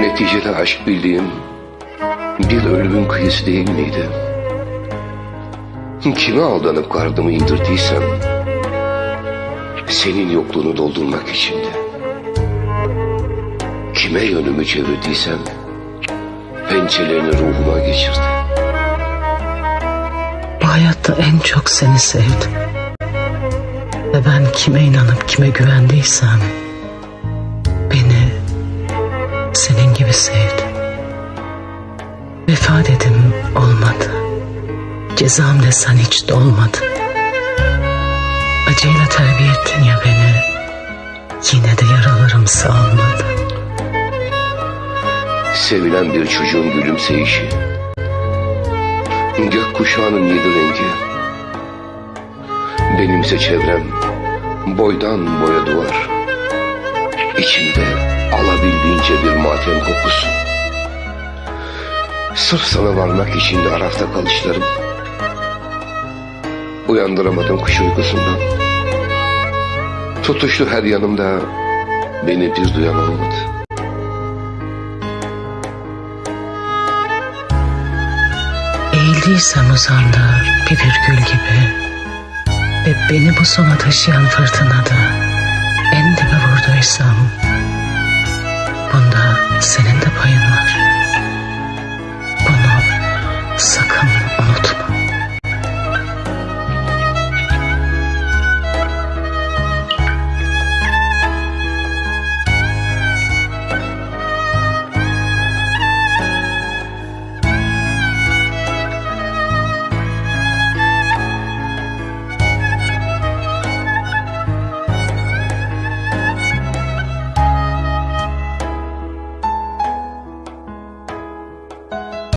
Neticede aşk bildiğim bir ölümün kıyısı değil miydi? Kime aldanıp gardımı indirdiysem senin yokluğunu doldurmak içindi. Kime yönümü çevirdiysem pençelerini ruhuma geçirdi. Bu hayatta en çok seni sevdim. Ve ben kime inanıp kime güvendiysem senin gibi sevdi. Vefa dedim olmadı. Cezam desen hiç dolmadı. Acıyla terbiye ettin ya beni. Yine de yaralarım sağlamadı. Sevilen bir çocuğun gülümseyişi. Gök kuşağının yedi rengi. Benimse çevrem boydan boya duvar. İçimde alabildiğince bir matem kokusu. Sırf sana varmak için de arafta kalışlarım. Uyandıramadım kuş uykusundan. Tutuştu her yanımda beni bir duyan olmadı. Eğildiysem uzanda bir virgül gibi ve beni bu sona taşıyan fırtınada